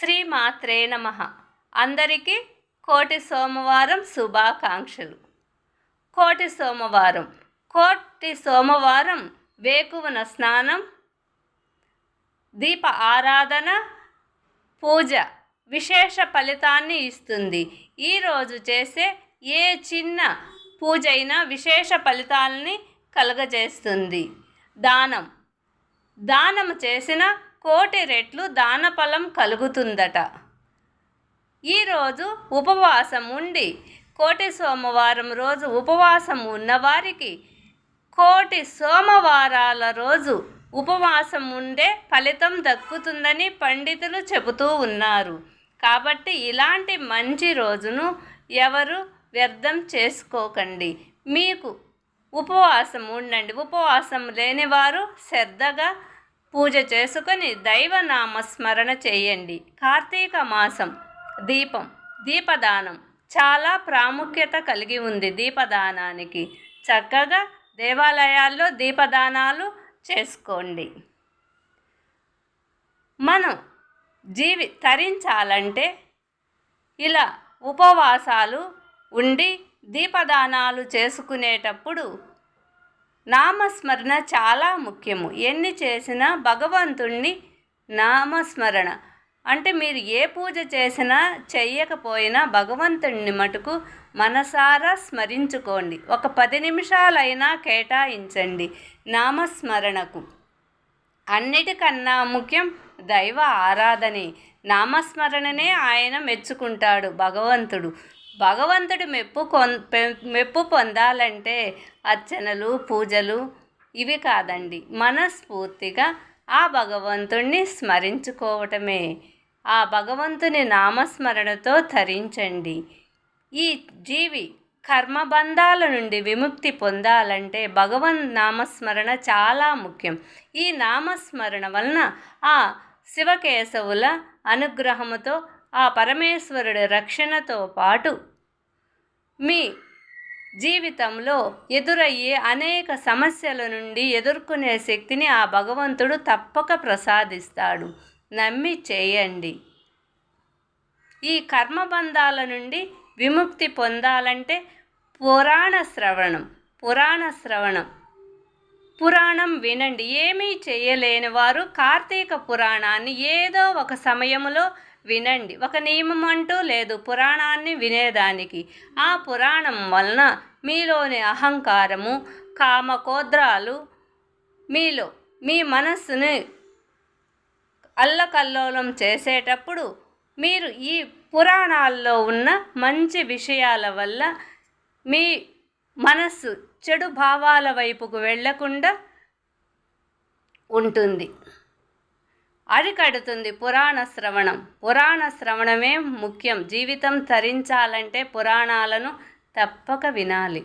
శ్రీమాత్రే నమ. అందరికీ కోటి సోమవారం శుభాకాంక్షలు. కోటి సోమవారం. కోటి సోమవారం వేకువన స్నానం దీప ఆరాధన పూజ విశేష ఫలితాన్ని ఇస్తుంది. ఈరోజు చేసే ఏ చిన్న పూజ అయినా విశేష ఫలితాలని కలుగజేస్తుంది. దానం. దానం చేసిన కోటి రెట్లు దానఫలం కలుగుతుందట. ఈరోజు ఉపవాసం ఉండి కోటి సోమవారం రోజు ఉపవాసం ఉన్నవారికి కోటి సోమవారాల రోజు ఉపవాసం ఉండే ఫలితం దక్కుతుందని పండితులు చెబుతూ ఉన్నారు. కాబట్టి ఇలాంటి మంచి రోజును ఎవరు వ్యర్థం చేసుకోకండి. మీకు ఉపవాసం ఉండండి. ఉపవాసం లేనివారు శ్రద్ధగా పూజ చేసుకొని దైవనామ స్మరణ చేయండి. కార్తీక మాసం దీపం దీపదానం చాలా ప్రాముఖ్యత కలిగి ఉంది దీపదానానికి. చక్కగా దేవాలయాల్లో దీపదానాలు చేసుకోండి. మనం జీవి తరించాలంటే ఇలా ఉపవాసాలు ఉండి దీపదానాలు చేసుకునేటప్పుడు నామస్మరణ చాలా ముఖ్యము. ఎన్ని చేసినా భగవంతుణ్ణి నామస్మరణ. అంటే మీరు ఏ పూజ చేసినా చెయ్యకపోయినా భగవంతుణ్ణి మటుకు మనసారా స్మరించుకోండి. ఒక పది నిమిషాలైనా కేటాయించండి నామస్మరణకు. అన్నిటికన్నా ముఖ్యం దైవ ఆరాధనే. నామస్మరణనే ఆయన మెచ్చుకుంటాడు భగవంతుడు. భగవంతుడి మెప్పు కొన్ మెప్పు పొందాలంటే అర్చనలు పూజలు ఇవి కాదండి. మనస్ఫూర్తిగా ఆ భగవంతుణ్ణి స్మరించుకోవటమే. ఆ భగవంతుని నామస్మరణతో ధరించండి. ఈ జీవి కర్మబంధాల నుండి విముక్తి పొందాలంటే భగవన్ నామస్మరణ చాలా ముఖ్యం. ఈ నామస్మరణ వలన ఆ శివకేశవుల అనుగ్రహముతో ఆ పరమేశ్వరుడి రక్షణతో పాటు మీ జీవితంలో ఎదురయ్యే అనేక సమస్యల నుండి ఎదుర్కొనే శక్తిని ఆ భగవంతుడు తప్పక ప్రసాదిస్తాడు. నమ్మి చేయండి. ఈ కర్మబంధాల నుండి విముక్తి పొందాలంటే పురాణ శ్రవణం పురాణ శ్రవణం. పురాణం వినండి. ఏమీ చేయలేని వారు కార్తీక పురాణాన్ని ఏదో ఒక సమయంలో వినండి. ఒక నియమం అంటూ లేదు. పురాణాన్ని వినేదానికి. ఆ పురాణం వలన మీలోని అహంకారము కామకోద్రాలు మీలో మీ మనస్సుని అల్లకల్లోలం చేసేటప్పుడు మీరు ఈ పురాణాల్లో ఉన్న మంచి విషయాల వల్ల మీ మనస్సు చెడు భావాల వైపుకు వెళ్ళకుండా ఉంటుంది. అరికడుతుంది పురాణ శ్రవణం. పురాణ శ్రవణమే ముఖ్యం. జీవితం తరించాలంటే పురాణాలను తప్పక వినాలి.